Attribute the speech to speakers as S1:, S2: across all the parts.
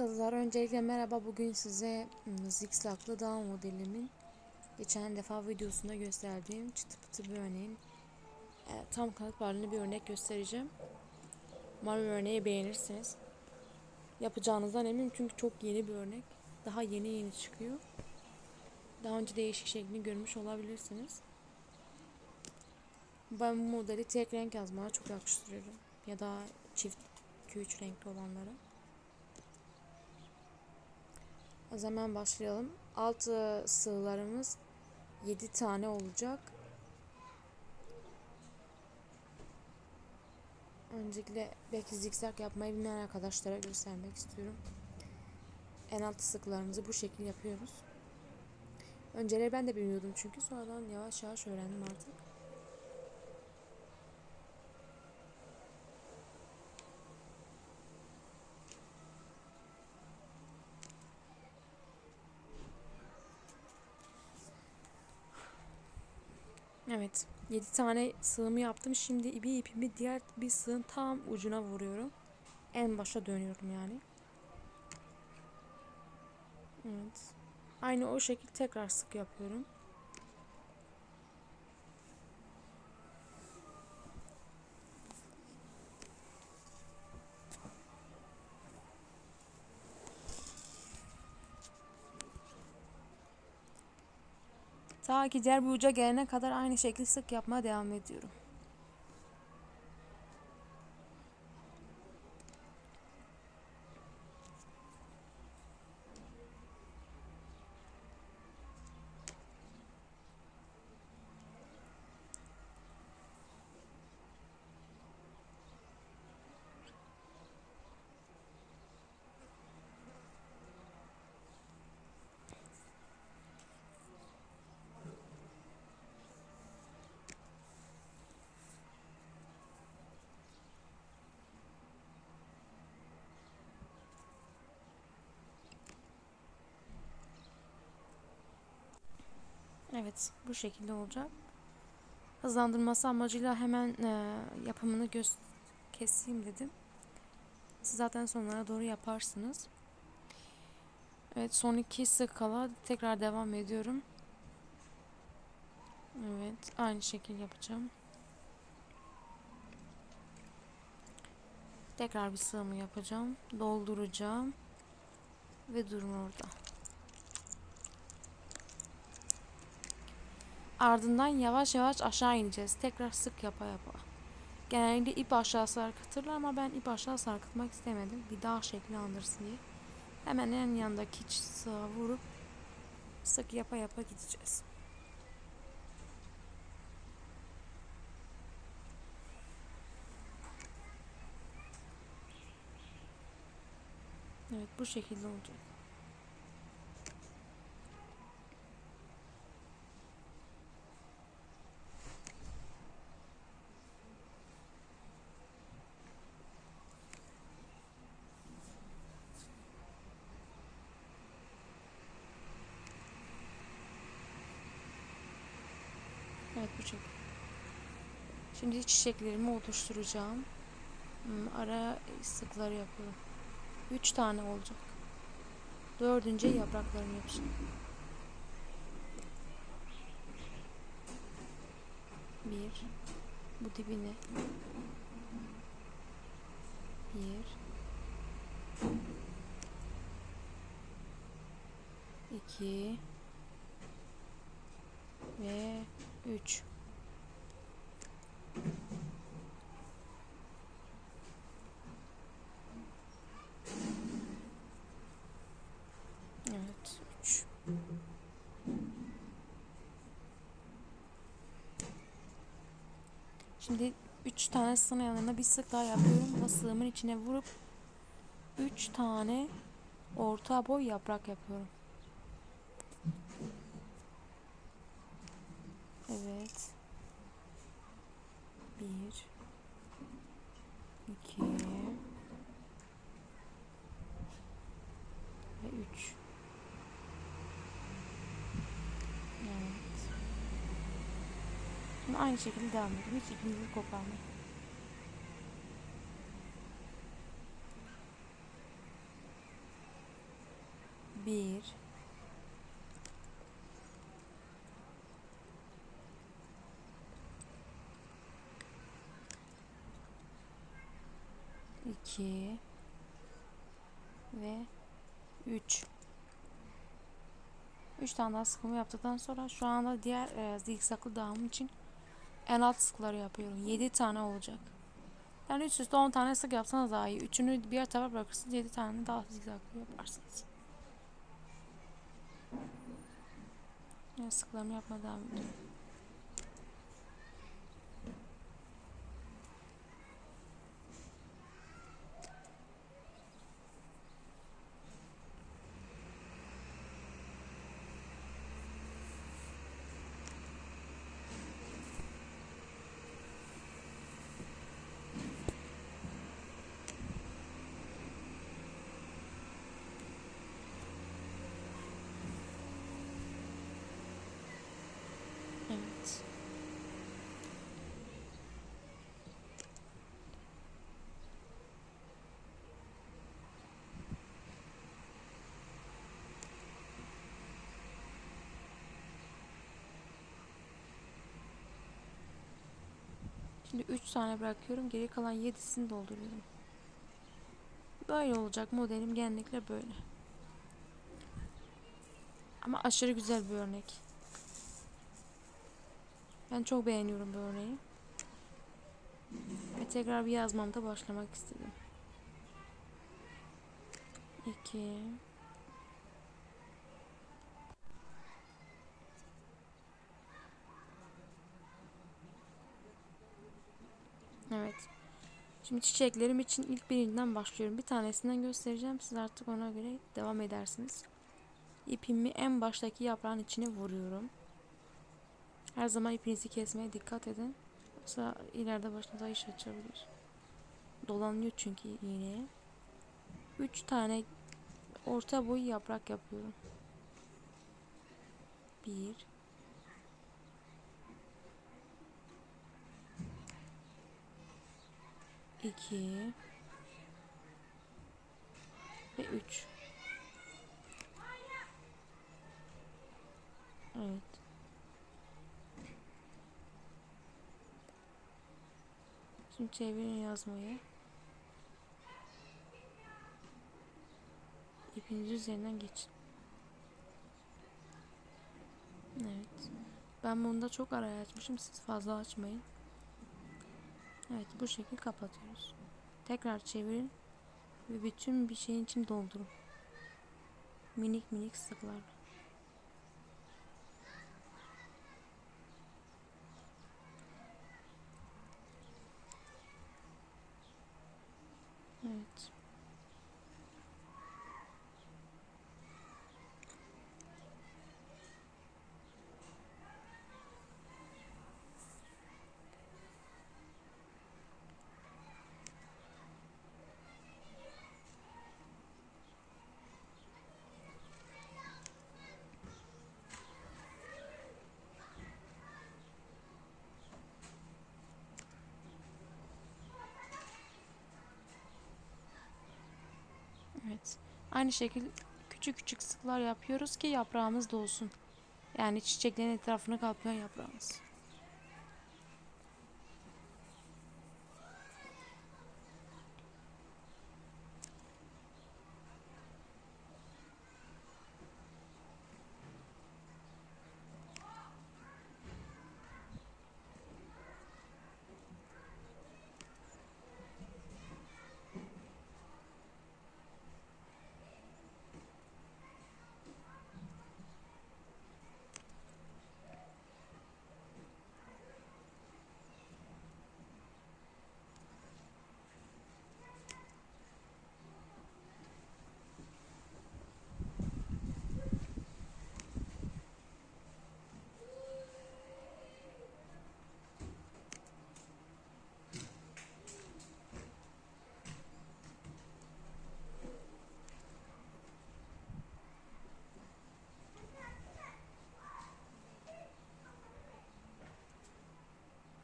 S1: Kızlar öncelikle merhaba bugün size zikzaklı dağ modelimin geçen defa videosunda gösterdiğim çıtı pıtı bir örneğin e, tam kanıt halinde bir örnek göstereceğim. Umarım örneği beğenirsiniz. Yapacağınızdan eminim çünkü çok yeni bir örnek. Daha yeni yeni çıkıyor. Daha önce değişik şeklini görmüş olabilirsiniz. Ben bu modeli tek renk yazmaya çok yakıştırıyorum. Ya da çift 2-3 renkli olanlara. O zaman başlayalım. Alt e, sığlarımız 7 tane olacak. Öncelikle belki zikzak yapmayı bilmeyen arkadaşlara göstermek istiyorum. En alt sıklarımızı bu şekilde yapıyoruz. Önceleri ben de bilmiyordum çünkü sonradan yavaş yavaş öğrendim artık. Evet. 7 tane sığımı yaptım. Şimdi bir ipimi diğer bir sığın tam ucuna vuruyorum. En başa dönüyorum yani. Evet. Aynı o şekilde tekrar sık yapıyorum. Ta ki diğer bir uca gelene kadar aynı şekilde sık yapmaya devam ediyorum. Evet, bu şekilde olacak. Hızlandırması amacıyla hemen e, yapımını göz keseyim dedim. Siz zaten sonlara doğru yaparsınız. Evet, son iki sık tekrar devam ediyorum. Evet, aynı şekil yapacağım. Tekrar bir sığımı yapacağım. Dolduracağım. Ve durun orada. Ardından yavaş yavaş aşağı ineceğiz. Tekrar sık yapa yapa. Genellikle ip aşağı sarkıtırlar ama ben ip aşağı sarkıtmak istemedim. Bir dağ şekli andırsın diye. Hemen en yandaki sığa vurup sık yapa yapa gideceğiz. Evet bu şekilde olacak. Şekilde. Şimdi çiçeklerimi oluşturacağım. Hmm, Ara sıkları yapıyorum. Üç tane olacak. Dördüncü yapraklarını yapacağım. Bir. Bu dibine. Bir. İki. Ve 3. Şimdi 3 tane sığma yanına bir sık daha yapıyorum. Ve içine vurup 3 tane orta boy yaprak yapıyorum. Evet. 1 2 Şimdi aynı şekilde devam edelim. Hiç ipimizi koparmayın. Bir. iki ve üç. Üç tane daha sıkımı yaptıktan sonra şu anda diğer e, zikzaklı dağım için en alt sıkları yapıyorum. Yedi tane olacak. Yani üst üste on tane sık yapsanız daha iyi. Üçünü bir tarafa bırakırsınız. Yedi tane daha zikzaklı yaparsınız. Yani sıklarımı yapmaya devam ediyorum. Evet. Şimdi 3 tane bırakıyorum. Geri kalan 7'sini dolduruyorum. Böyle olacak modelim genellikle böyle. Ama aşırı güzel bir örnek. Ben çok beğeniyorum bu örneği. Ve tekrar bir yazmamda başlamak istedim. 2 Evet. Şimdi çiçeklerim için ilk birinden başlıyorum. Bir tanesinden göstereceğim. Siz artık ona göre devam edersiniz. İpimi en baştaki yaprağın içine vuruyorum. Her zaman ipinizi kesmeye dikkat edin. Yoksa ileride başınıza iş açabilir. Dolanıyor çünkü iğneye. 3 tane orta boy yaprak yapıyorum. 1 2 ve 3 Evet. Şimdi çevirin yazmayı. İpinizi üzerinden geçin. Evet. Ben bunda çok araya açmışım. Siz fazla açmayın. Evet bu şekil kapatıyoruz. Tekrar çevirin. Ve bütün bir şeyin için doldurun. Minik minik sıklarla. Evet. Evet. Aynı şekilde küçük küçük sıklar yapıyoruz ki yaprağımız dolsun. Yani çiçeklerin etrafını kaplayan yaprağımız.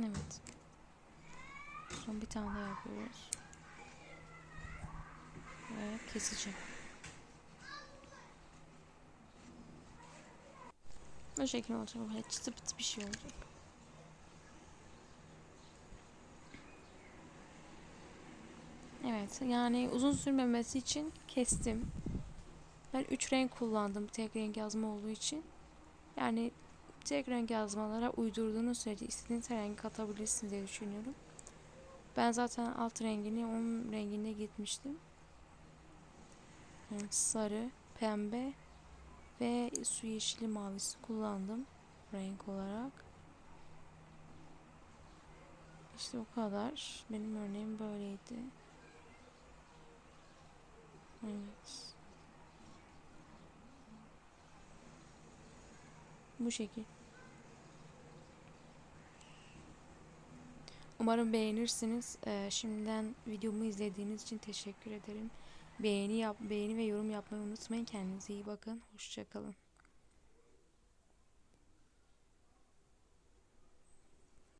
S1: Evet. Son bir tane daha yapıyoruz. Ve keseceğim. Bu şekil olacak. Böyle çıtı pıtı bir şey olacak. Evet yani uzun sürmemesi için kestim. Ben 3 renk kullandım tek renk yazma olduğu için. Yani tek renk yazmalara uydurduğunuz sürece istediğiniz rengi katabilirsiniz diye düşünüyorum. Ben zaten alt rengini onun renginde gitmiştim. Yani sarı, pembe ve su yeşili mavisi kullandım renk olarak. İşte o kadar. Benim örneğim böyleydi. Evet. Bu şekil. Umarım beğenirsiniz. Ee, şimdiden videomu izlediğiniz için teşekkür ederim. Beğeni yap, beğeni ve yorum yapmayı unutmayın. Kendinize iyi bakın. Hoşçakalın.